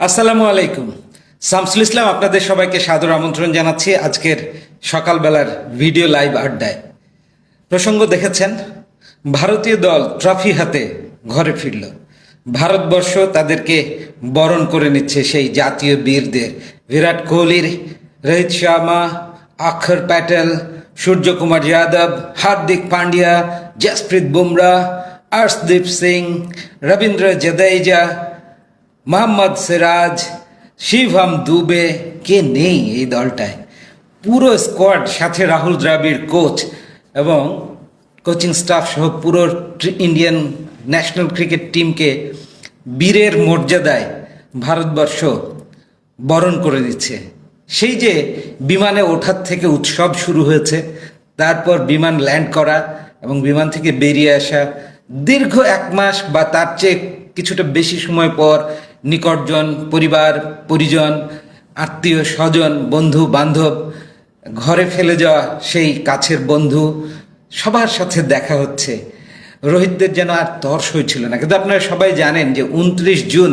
আসসালামু আলাইকুম। শামসুল ইসলাম, আপনাদের সবাইকে সাদর আমন্ত্রণ জানাচ্ছি আজকের সকালবেলার ভিডিও লাইভ আড্ডায়। প্রসঙ্গ দেখেছেন, ভারতীয় দল ট্রফি হাতে ঘরে ফিরল। ভারতবর্ষ তাদেরকে বরণ করে নিচ্ছে সেই জাতীয় বীরদের। বিরাট কোহলির, রোহিত শর্মা অক্ষর প্যাটেল, সূর্যকুমার যাদব, হার্দিক পান্ডিয়া, জসপ্রীত বুমরা, আর্শদীপ সিং, রবীন্দ্র জাদেজা মোহাম্মদ সিরাজ শিবম দুবে, কে নেই এই দলটায়? পুরো স্কোয়াড সাথে রাহুল দ্রাবিড় কোচ এবং কোচিং স্টাফ সহ পুরো ইন্ডিয়ান ন্যাশনাল ক্রিকেট টিমকে বীরের মর্যাদায় ভারতবর্ষ বরণ করে দিচ্ছে। সেই যে বিমানে ওঠার থেকে উৎসব শুরু হয়েছে, তারপর বিমান ল্যান্ড করা এবং বিমান থেকে বেরিয়ে আসা, দীর্ঘ এক মাস বা তার চেয়ে কিছুটা বেশি সময় পর নিকটজন, পরিবার, পরিজন, আত্মীয়, স্বজন, বন্ধু, বান্ধব, ঘরে ফেলে যাওয়া সেই কাছের বন্ধু, সবার সাথে দেখা হচ্ছে। রোহিতদের যেন আর তর্স হয়েছিল না। কিন্তু আপনারা সবাই জানেন যে উনত্রিশ জুন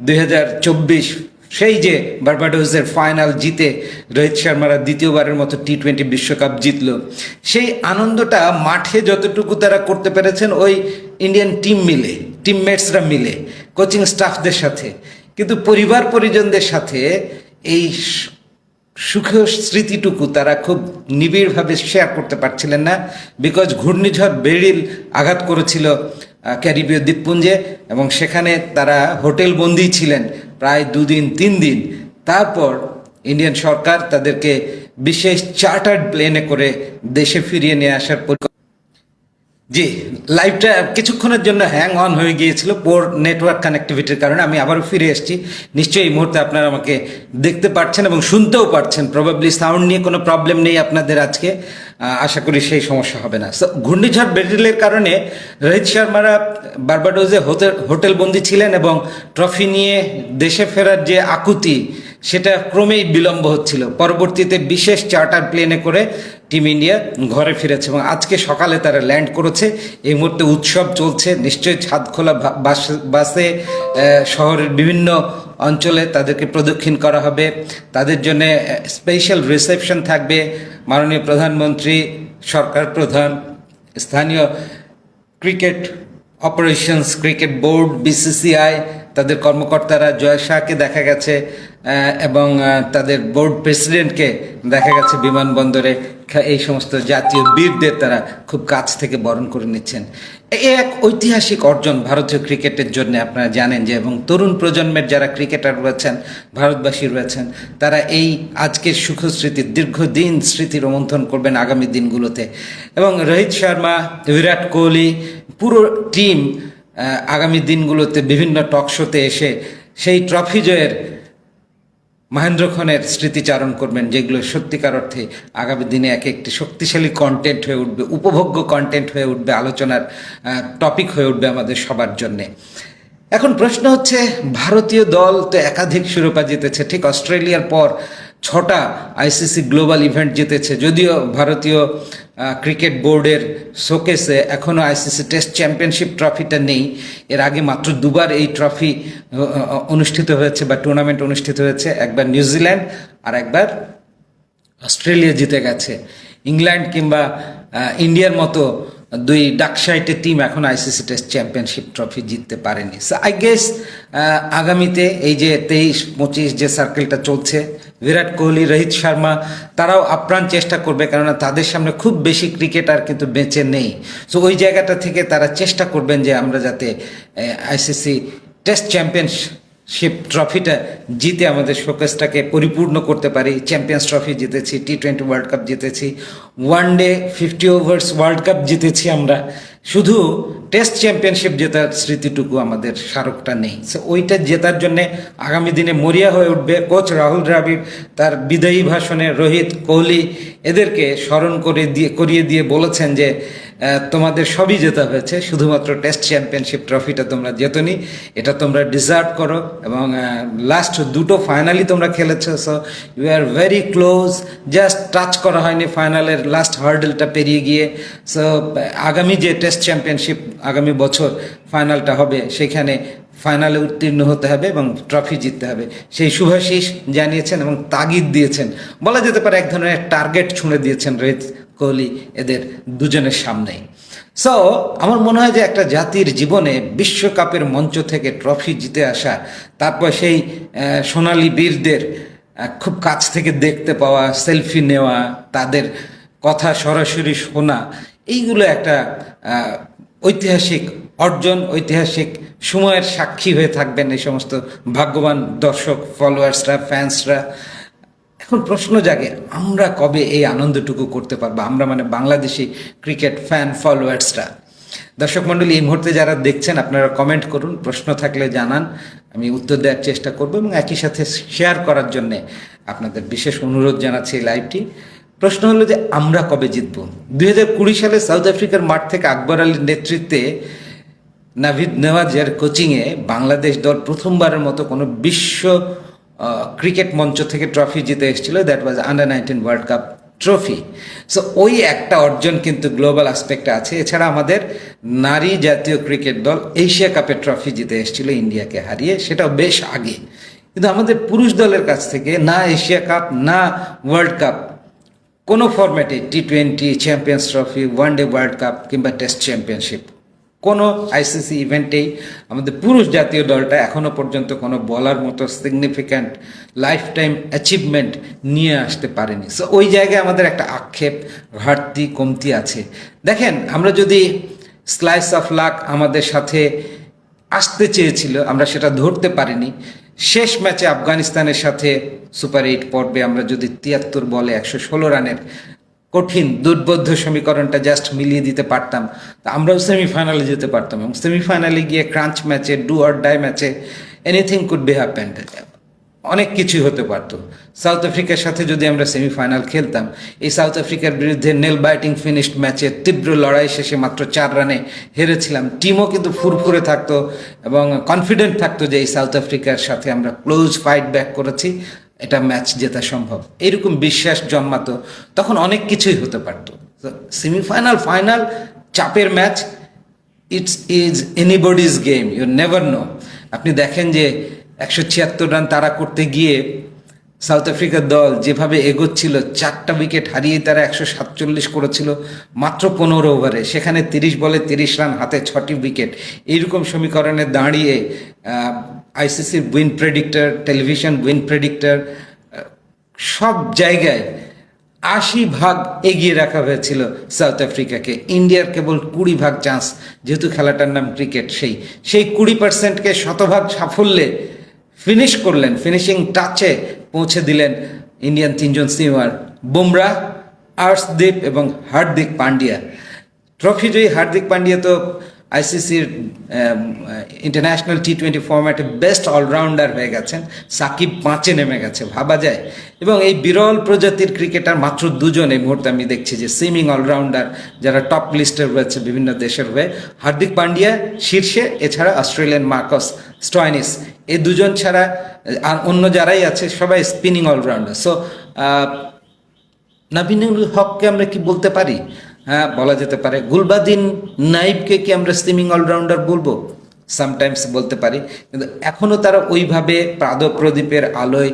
দু হাজার চব্বিশ, সেই যে বার্বাডোসের ফাইনাল জিতে রোহিত শর্মারা দ্বিতীয়বারের মতো টি টোয়েন্টি বিশ্বকাপ জিতল, সেই আনন্দটা মাঠে যতটুকু তারা করতে পেরেছেন, ওই ইন্ডিয়ান টিম মিলে টিমমেটসরা মিলে কোচিং স্টাফদের সাথে। কিন্তু পরিবার পরিজনদের সাথে এই সুখ স্মৃতিটুকু তারা খুব নিবিড়ভাবে শেয়ার করতে পারছিলেন না বিকজ ঘূর্ণিঝড় বেরিল আঘাত করেছিল ক্যারিবীয় দ্বীপপুঞ্জে এবং সেখানে তারা হোটেল বন্দি ছিলেন প্রায় দুদিন, তিন দিন। তারপর ইন্ডিয়ান সরকার তাদেরকে বিশেষ চার্টার্ড প্লেনে করে দেশে ফিরিয়ে নিয়ে আসার পরিকল্পনা জি লাইভটা কিছুক্ষণের জন্য হ্যাং অন হয়ে গিয়েছিল পোর নেটওয়ার্ক কানেক্টিভিটির কারণে। আমি আবারও ফিরে এসেছি। নিশ্চয়ই এই মুহূর্তে আপনারা আমাকে দেখতে পাচ্ছেন এবং শুনতেও পারছেন। প্রবাবলি সাউন্ড নিয়ে কোনো প্রবলেম নেই আপনাদের আজকে। আশা করি সেই সমস্যা হবে না। ঘূর্ণিঝড় বেরিলের কারণে রোহিত শর্মারা বার্বাডোজে হোটেল হোটেল বন্দি ছিলেন এবং ট্রফি নিয়ে দেশে ফেরার যে আকুতি, সেটা ক্রমেই বিলম্ব হচ্ছিল। পরবর্তীতে বিশেষ চার্টার প্লেনে করে টিম ইন্ডিয়া ঘরে ফিরেছে এবং আজকে সকালে তারা ল্যান্ড করেছে। এই মুহূর্তে উৎসব চলছে। নিশ্চয়ই ছাদখোলা বাসে শহরের বিভিন্ন অঞ্চলে তাদেরকে প্রদক্ষিণ করা হবে। তাদের জন্য স্পেশাল রিসেপশন থাকবে। মাননীয় প্রধানমন্ত্রী, সরকার প্রধান, স্থানীয় cricket operations cricket board BCCI তাদের কর্মকর্তারা জয় শাহকে দেখা গেছে এবং তাদের বোর্ড প্রেসিডেন্টকে দেখা গেছে বিমানবন্দরে। এই সমস্ত জাতীয় বীরদের তারা খুব কাছ থেকে বরণ করে নিচ্ছেন। এ এক ঐতিহাসিক অর্জন ভারতীয় ক্রিকেটের জন্য আপনারা জানেন যে, এবং তরুণ প্রজন্মের যারা ক্রিকেটার রয়েছেন, ভারতবাসী রয়েছেন, তারা এই আজকের সুখ স্মৃতির দীর্ঘদিন স্মৃতি রোমন্থন করবেন আগামী দিনগুলোতে। এবং রোহিত শর্মা, বিরাট কোহলি, পুরো টিম আগামী দিনগুলোতে বিভিন্ন টক শোতে এসে সেই ট্রফি জয়ের মহেন্দ্র খনের স্মৃতিচারণ করবেন, যেগুলো সত্যিকার অর্থে আগামী দিনে এক একটি শক্তিশালী কন্টেন্ট হয়ে উঠবে, উপভোগ্য কন্টেন্ট হয়ে উঠবে, আলোচনার টপিক হয়ে উঠবে আমাদের সবার জন্যে। এখন প্রশ্ন হচ্ছে, ভারতীয় দল তো একাধিক শিরোপা জিতেছে, ঠিক অস্ট্রেলিয়ার পর ছটা আইসিসি গ্লোবাল ইভেন্ট জিতেছে, যদিও ভারতীয় ক্রিকেট বোর্ডের শোকেসে এখনও আইসিসি টেস্ট চ্যাম্পিয়নশিপ ট্রফিটা নেই। এর আগে মাত্র দুবার এই ট্রফি অনুষ্ঠিত হয়েছে বা টুর্নামেন্ট অনুষ্ঠিত হয়েছে। একবার নিউজিল্যান্ড আর একবার অস্ট্রেলিয়া জিতে গেছে। ইংল্যান্ড কিংবা ইন্ডিয়ার মতো দুই ডাকসাইটের টিম এখন আইসিসি টেস্ট চ্যাম্পিয়নশিপ ট্রফি জিততে পারেনি। সো আই গেস আগামীতে এই যে তেইশ, পঁচিশ যে সার্কেলটা চলছে বিরাট কোহলি, রোহিত শর্মা, তারাও আপ্রাণ চেষ্টা করবে কেননা তাদের সামনে খুব বেশি ক্রিকেটার কিন্তু বেঁচে নেই। সো ওই জায়গাটা থেকে তারা চেষ্টা করবেন যে আমরা যাতে আইসিসি টেস্ট চ্যাম্পিয়নশিপ শিপ ট্রফিটা জিতে আমাদের শোকেসটাকে পরিপূর্ণ করতে পারি। চ্যাম্পিয়ন্স ট্রফি জিতেছি টি টোয়েন্টি ওয়ার্ল্ড কাপ জিতেছি one day fifty overs world cup জিতেছি আমরা। শুধু টেস্ট চ্যাম্পিয়নশিপ জেতার স্মৃতিটুকু আমাদের স্মারকটা নেই। সো ওইটা জেতার জন্যে আগামী দিনে মরিয়া হয়ে উঠবে কোচ রাহুল দ্রাবিড়, তার বিদায়ী ভাষণে রোহিত কোহলি এদেরকে স্মরণ করে দিয়ে করিয়ে দিয়ে বলেছেন যে তোমাদের সবই জেতা হয়েছে। শুধুমাত্র টেস্ট চ্যাম্পিয়নশিপ ট্রফিটা তোমরা জেতনি। এটা তোমরা ডিজার্ভ করো এবং লাস্ট দুটো ফাইনালি তোমরা খেলেছো। So you are very close just touch করা হয়নি ফাইনালের লাস্ট হার্ডেলটা পেরিয়ে গিয়ে। সো আগামী যে টেস্ট চ্যাম্পিয়নশিপ আগামী বছর ফাইনালটা হবে, সেখানে ফাইনালে উত্তীর্ণ হতে হবে এবং ট্রফি জিততে হবে। সেই শুভাশিস জানিয়েছেন এবং তাগিদ দিয়েছেন। বলা যেতে পারে এক ধরনের টার্গেট ছুঁড়ে দিয়েছেন রোহিত কোহলি এদের দুজনের সামনেই। সো আমার মনে হয় যে একটা জাতির জীবনে বিশ্বকাপের মঞ্চ থেকে ট্রফি জিতে আসা, তারপর সেই সোনালী বীরদের খুব কাছ থেকে দেখতে পাওয়া সেলফি নেওয়া, তাদের কথা সরাসরি শোনা, এইগুলো একটা ঐতিহাসিক অর্জন, ঐতিহাসিক সময়ের সাক্ষী হয়ে থাকবেন এই সমস্ত ভাগ্যবান দর্শক ফলোয়ার্সরা ফ্যান্সরা এখন প্রশ্ন জাগে, আমরা কবে এই আনন্দটুকু করতে পারব? আমরা মানে বাংলাদেশি ক্রিকেট ফ্যান ফলোয়ার্সরা দর্শক মণ্ডলী, এই মুহূর্তে যারা দেখছেন, আপনারা কমেন্ট করুন, প্রশ্ন থাকলে জানান, আমি উত্তর দেওয়ার চেষ্টা করব এবং একই সাথে শেয়ার করার জন্যে আপনাদের বিশেষ অনুরোধ জানাচ্ছি এই লাইভটি প্রশ্ন হলো যে, আমরা কবে জিতব? দুই হাজার কুড়ি সালে সাউথ আফ্রিকার মাঠ থেকে আকবর আলীর নেতৃত্বে নাভিদ নেওয়াজের কোচিংয়ে বাংলাদেশ দল প্রথমবারের মতো কোনো বিশ্ব ক্রিকেট মঞ্চ থেকে ট্রফি জিতে এসেছিল। That was under nineteen world cup trophy so ওই একটা অর্জন কিন্তু গ্লোবাল আসপেক্টে আছে। এছাড়া আমাদের নারী জাতীয় ক্রিকেট দল এশিয়া কাপের ট্রফি জিতে এসেছিল, ইন্ডিয়াকে হারিয়ে। সেটাও বেশ আগে। কিন্তু আমাদের পুরুষ দলের কাছ থেকে না এশিয়া কাপ না ওয়ার্ল্ড কাপ কোনো ফরম্যাটে T twenty champions trophy one day world cup কিংবা টেস্ট চ্যাম্পিয়নশিপ কোনো আইসিসি ইভেন্টেই আমাদের পুরুষ জাতীয় দলটা এখনও পর্যন্ত কোনো বলার মতো সিগনিফিক্যান্ট লাইফ টাইম অ্যাচিভমেন্ট নিয়ে আসতে পারেনি। সো ওই জায়গায় আমাদের একটা আক্ষেপ, ঘাটতি, কমতি আছে। দেখেন, আমরা যদি স্লাইস অফ লাক আমাদের সাথে আসতে চেয়েছিল, আমরা সেটা ধরতে পারিনি। শেষ ম্যাচে আফগানিস্তানের সাথে সুপার এইট পর্বে আমরা যদি তিয়াত্তর বলে একশো ষোলো রানের কঠিন, দুর্বোধ্য সমীকরণটা জাস্ট মিলিয়ে দিতে পারতাম। তা আমরাও সেমিফাইনালে যেতে পারতাম এবং সেমিফাইনালে গিয়ে ক্রাঞ্চ ম্যাচে ডু অর ডাই ম্যাচে এনিথিং কুড বি হ্যাপেন্ড অনেক কিছুই হতে পারতো। সাউথ আফ্রিকার সাথে যদি আমরা সেমিফাইনাল খেলতাম, এই সাউথ আফ্রিকার বিরুদ্ধে নেল বাইটিং ফিনিশড ম্যাচে তীব্র লড়াই শেষে মাত্র চার রানে হেরেছিলাম। টিমও কিন্তু ফুরফুরে থাকতো এবং কনফিডেন্ট থাকতো যে এই সাউথ আফ্রিকার সাথে আমরা ক্লোজ ফাইট ব্যাক করেছি। এটা ম্যাচ জেতা সম্ভব। এরকম বিশ্বাস জন্মাতো, তখন অনেক কিছুই হতে পারতো। সেমিফাইনাল ফাইনাল চাপের match it's is anybody's game you never know আপনি দেখেন যে একশো ছিয়াত্তর রান তারা করতে গিয়ে সাউথ আফ্রিকার দল যেভাবে এগোচ্ছিল, চারটা উইকেট হারিয়ে তারা একশো সাতচল্লিশ করেছিল মাত্র পনেরো ওভারে সেখানে তিরিশ বলে তিরিশ রান হাতে ছটি উইকেট এইরকম সমীকরণে দাঁড়িয়ে ICC win predictor television win predictor সব জায়গায় আশি ভাগ এগিয়ে রাখা হয়েছিল সাউথ আফ্রিকাকে। ইন্ডিয়ার কেবল কুড়ি ভাগ চান্স যেহেতু খেলাটার নাম ক্রিকেট সেই। সেই কুড়ি পার্সেন্টকে শতভাগ সাফল্যে ফিনিশ করলেন ফিনিশিং টাচে পৌঁছে দিলেন ইন্ডিয়ান তিনজন সিনিয়র, বুমরা, আর্শদীপ এবং হার্দিক পান্ডিয়া ট্রফি জয়ী হার্দিক পান্ডিয়া তো আইসিসির ইন্টারন্যাশনাল টি টোয়েন্টি ফর্ম্যাটে বেস্ট অলরাউন্ডার হয়ে গেছেন। সাকিব পাঁচে নেমে গেছে, ভাবা যায়। এবং এই বিরল প্রজাতির ক্রিকেটার মাত্র দুজন এই মুহূর্তে আমি দেখছি যে সুইমিং অলরাউন্ডার যারা টপ লিস্টে রয়েছে বিভিন্ন দেশের হয়ে। হার্দিক পান্ডিয়া শীর্ষে, এছাড়া অস্ট্রেলিয়ান মার্কস স্টয়নিস এই দুজন ছাড়া, আর অন্য যারাই আছে, সবাই স্পিনিং অলরাউন্ডার সো নাবিনুল হককে আমরা কি বলতে পারি? হ্যাঁ বলা যেতে পারে। গুলবাদিন নাইবকে কি আমরা স্টিমিং অলরাউন্ডার বলব? সামটাইমস বলতে পারি। কিন্তু এখনও তারা ওইভাবে প্রাদ প্রদীপের আলোয়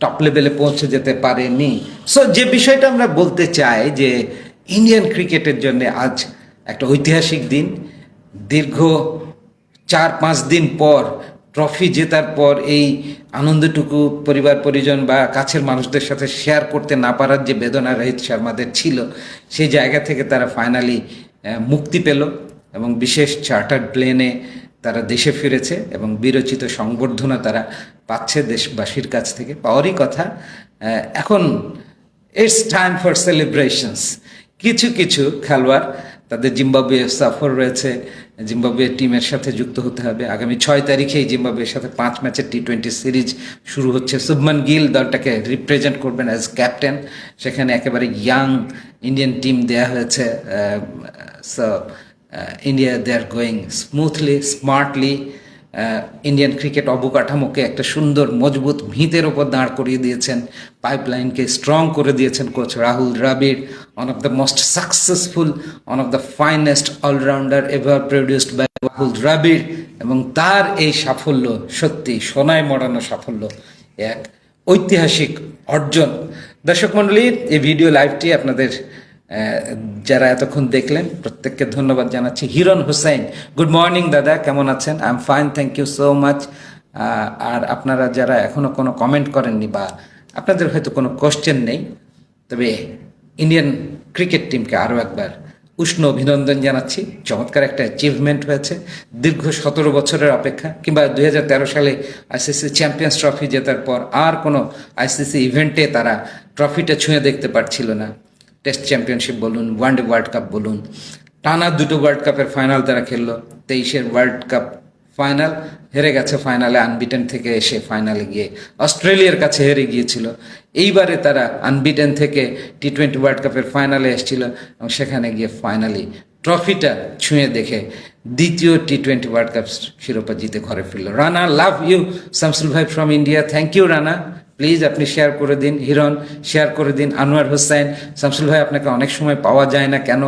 টপ লেভেলে পৌঁছে যেতে পারেনি। সো যে বিষয়টা আমরা বলতে চাই যে ইন্ডিয়ান ক্রিকেটের জন্য আজ একটা ঐতিহাসিক দিন। দীর্ঘ চার পাঁচ দিন পর ট্রফি জেতার পর এই আনন্দটুকু পরিবার, পরিজন বা কাছের মানুষদের সাথে শেয়ার করতে না পারার যে বেদনা রহিত শর্মাদের ছিল, সেই জায়গা থেকে তারা ফাইনালি মুক্তি পেল এবং বিশেষ চার্টার্ড প্লেনে তারা দেশে ফিরেছে এবং বিরচিত সংবর্ধনা তারা পাচ্ছে দেশবাসীর কাছ থেকে। পাওয়ারই কথা এখন ইটস টাইম ফর সেলিব্রেশনস কিছু কিছু খেলোয়াড়, তাদের জিম্বাবুয়ে সফর রয়েছে জিম্বাবুয়ে টিমের সাথে যুক্ত হতে হবে। আগামী ছয় তারিখেই জিম্বাবুয়ের সাথে পাঁচ ম্যাচের টি টোয়েন্টি সিরিজ শুরু হচ্ছে। শুভমান গিল দলটাকে রিপ্রেজেন্ট করবেন অ্যাজ ক্যাপ্টেন সেখানে একেবারে ইয়াং ইন্ডিয়ান টিম দেয়া হয়েছে so India they are going smoothly smartly Indian cricket অবকাঠামোকে একটা সুন্দর, মজবুত ভিতের ওপর দাঁড় করিয়ে দিয়েছেন। পাইপলাইনকে স্ট্রং করে দিয়েছেন coach Rahul Dravid one of the most successful one of the finest allrounder ever produced by Rahul Dravid এবং তার এই সাফল্য সত্যি সোনায় মরানো সাফল্য, এক ঐতিহাসিক অর্জন। দর্শক মণ্ডলী, এই ভিডিও লাইভটি আপনাদের যারা এতক্ষণ দেখলেন, প্রত্যেককে ধন্যবাদ জানাচ্ছি। হিরণ হুসাইন গুড মর্নিং দাদা, কেমন আছেন? I am fine thank you so much আর আপনারা যারা এখনও কোনো কমেন্ট করেননি বা আপনাদের হয়তো কোনো কোশ্চেন নেই, তবে ইন্ডিয়ান ক্রিকেট টিমকে আরও একবার উষ্ণ অভিনন্দন জানাচ্ছি। চমৎকার একটা অ্যাচিভমেন্ট হয়েছে। দীর্ঘ সতেরো বছরের অপেক্ষা, কিংবা দুই হাজার তেরো সালে আইসিসি চ্যাম্পিয়ন্স ট্রফি জেতার পর আর কোনো আইসিসি ইভেন্টে তারা ট্রফিটা ছুঁয়ে দেখতে পারছিল না। টেস্ট চ্যাম্পিয়নশিপ বলুন ওয়ানডে ওয়ার্ল্ড কাপ বলুন, টানা দুটো ওয়ার্ল্ড কাপের ফাইনাল তারা খেললো, তেইশের ওয়ার্ল্ড কাপ ফাইনাল হেরে গেছে ফাইনালে আনবিটেন থেকে এসে ফাইনালে গিয়ে, অস্ট্রেলিয়ার কাছে হেরে গিয়েছিল। এইবারে তারা আনবিটেন থেকে টি টোয়েন্টি ওয়ার্ল্ড কাপের ফাইনালে এসেছিল এবং সেখানে গিয়ে ফাইনালি ট্রফিটা ছুঁয়ে দেখে দ্বিতীয় টি টোয়েন্টি ওয়ার্ল্ড কাপ শিরোপা জিতে ঘরে ফিরল। রানা লাভ ইউ শামসুল ভাই from India thank you Rana. Please আপনি শেয়ার করে দিন। হিরণ, শেয়ার করে দিন। আনোয়ার হোসেন, শামসুল ভাই আপনাকে অনেক সময় পাওয়া যায় না কেন?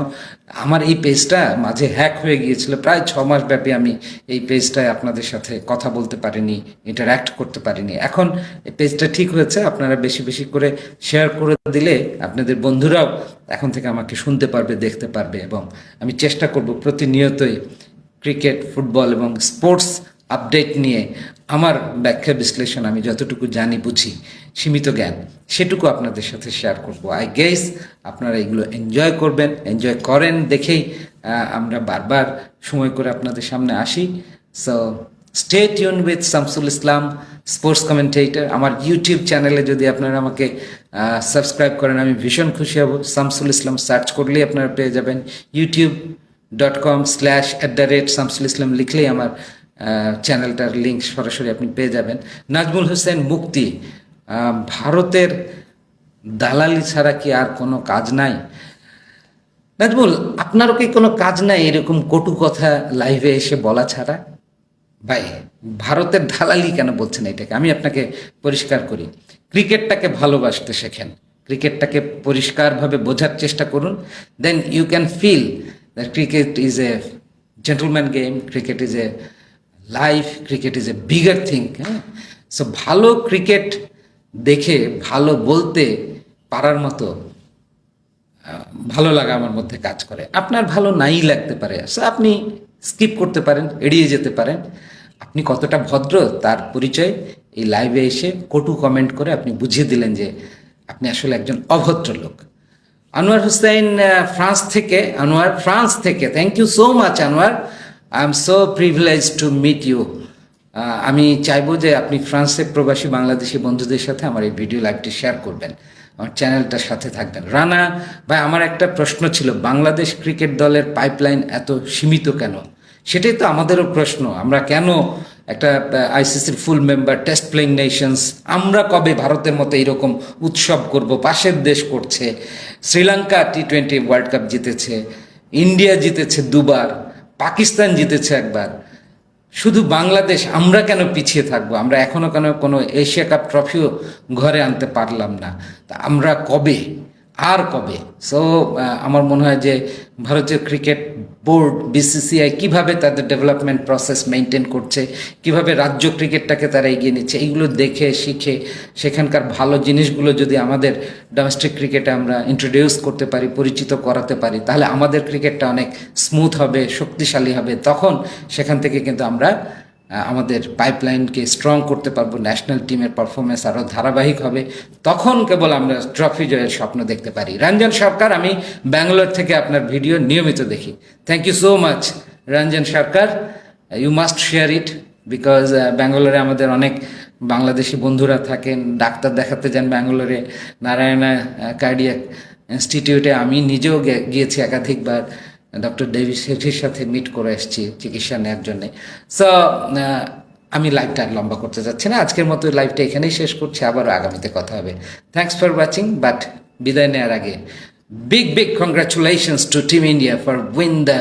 আমার এই পেজটা মাঝে হ্যাক হয়ে গিয়েছিল। প্রায় ছ মাস ব্যাপী আমি এই পেজটায় আপনাদের সাথে কথা বলতে পারিনি ইন্টারাক্ট করতে পারিনি। এখন এই পেজটা ঠিক হয়েছে। আপনারা বেশি বেশি করে শেয়ার করে দিলে আপনাদের বন্ধুরাও এখন থেকে আমাকে শুনতে পারবে, দেখতে পারবে এবং আমি চেষ্টা করব প্রতিনিয়তই ক্রিকেট ফুটবল এবং স্পোর্টস আপডেট নিয়ে আমার ব্যাখ্যা বিশ্লেষণ আমি যতটুকু জানি, বুঝি, সীমিত জ্ঞান, সেটুকু আপনাদের সাথে শেয়ার করব। আই গেস আপনারা এগুলো এনজয় করবেন এনজয় করেন দেখেই আমরা বারবার সময় করে আপনাদের সামনে আসি। So stay tune with Shamsul Islam sports commentator আমার ইউটিউব চ্যানেলে যদি আপনারা আমাকে সাবস্ক্রাইব করেন, আমি ভীষণ খুশি হব। শামসুল ইসলাম সার্চ করলেই আপনারা পেয়ে যাবেন। YouTube dot com slash at the rate Shamsul Islam লিখলেই আমার চ্যানেলটার লিঙ্ক সরাসরি আপনি পেয়ে যাবেন। নাজমুল হোসেন মুক্তি ভারতের দালালি ছাড়া কি আর কোনো কাজ নাই? নাজমুল, আপনারও কি কোনো কাজ নাই এরকম কটু কথা লাইভে এসে বলা ছাড়া? ভাই, ভারতের দালালি কেন বলছেন এটাকে? আমি আপনাকে পরিষ্কার করি। ক্রিকেটটাকে ভালোবাসতে শেখেন। ক্রিকেটটাকে পরিষ্কারভাবে বোঝার চেষ্টা করুন। Then you can feel that cricket is a gentleman game cricket is a life cricket is a bigger thing হ্যাঁ সো ভালো ক্রিকেট দেখে, ভালো বলতে পারার মতো ভালো লাগা আমার মধ্যে কাজ করে। আপনার ভালো নাই লাগতে পারে। সো আপনি স্কিপ করতে পারেন, এড়িয়ে যেতে পারেন। আপনি কতটা ভদ্র, তার পরিচয় এই লাইভে এসে কটু কমেন্ট করে আপনি বুঝিয়ে দিলেন যে আপনি আসলে একজন অভদ্র লোক। আনোয়ার হুসাইন ফ্রান্স থেকে, আনোয়ার ফ্রান্স থেকে। Thank you so much Anwar. I am so privilege to meet you আমি চাইব যে আপনি ফ্রান্সে প্রবাসী বাংলাদেশি বন্ধুদের সাথে আমার এই ভিডিও লাইভটি শেয়ার করবেন, আমার চ্যানেলটার সাথে থাকবেন। রানা, ভাই, আমার একটা প্রশ্ন ছিল, বাংলাদেশ ক্রিকেট দলের পাইপলাইন এত সীমিত কেন? সেটাই তো আমাদেরও প্রশ্ন, আমরা কেন একটা আইসিসির full member test playing nations আমরা কবে ভারতের মতো এরকম উৎসব করব, পাশের দেশ করছে, Sri Lanka T twenty world cup জিতেছে ইন্ডিয়া জিতেছে দুবার পাকিস্তান জিতেছে একবার। শুধু বাংলাদেশ, আমরা কেন পিছিয়ে থাকব? আমরা এখনও কেন কোনো এশিয়া কাপ ট্রফিও ঘরে আনতে পারলাম না। তা আমরা কবে আর কবে? সো আমার মনে হয় যে ভারতীয় ক্রিকেট বোর্ড বিসিসিআই কীভাবে তাদের ডেভেলপমেন্ট প্রসেস মেনটেন করছে, কীভাবে রাজ্য ক্রিকেটটাকে তারা এগিয়ে নিচ্ছে, এইগুলো দেখে, শিখে, সেখানকার ভালো জিনিসগুলো যদি আমাদের ডোমেস্টিক ক্রিকেটে আমরা ইন্ট্রোডিউস করতে পারি, পরিচিত করাতে পারি, তাহলে আমাদের ক্রিকেটটা অনেক স্মুথ হবে, শক্তিশালী হবে, তখন সেখান থেকে কিন্তু আমরা আমাদের পাইপলাইনকে স্ট্রং করতে পারব ন্যাশনাল টিমের পারফরমেন্স আরও ধারাবাহিক হবে, তখন কেবল আমরা ট্রফি জয়ের স্বপ্ন দেখতে পারি। রঞ্জন সরকার, আমি ব্যাঙ্গালোর থেকে আপনার ভিডিও নিয়মিত দেখি। Thank you so much Ranjan Sarkar. You must share it because ব্যাঙ্গালোরে আমাদের অনেক বাংলাদেশি বন্ধুরা থাকেন, ডাক্তার দেখাতে যান ব্যাঙ্গালোরে, নারায়ণা কার্ডিয়াক ইনস্টিটিউটে আমি নিজেও গিয়েছি একাধিকবার। ডক্টর ডেভিড শেঠির সাথে মিট করে এসেছি, চিকিৎসা নেওয়ার জন্যে সো আমি লাইভটা আর লম্বা করতে যাচ্ছি না আজকের মতো লাইভটা এখানেই শেষ করছি আবারও আগামীতে কথা হবে থ্যাংকস ফর ওয়াচিং বাট বিদায় নেওয়ার আগে big big congratulations to team India for win the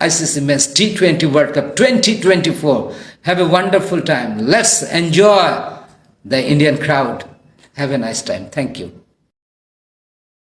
ICC Men's T20 World Cup 2024 Have a wonderful time. Let's enjoy the Indian crowd. Have a nice time. Thank you.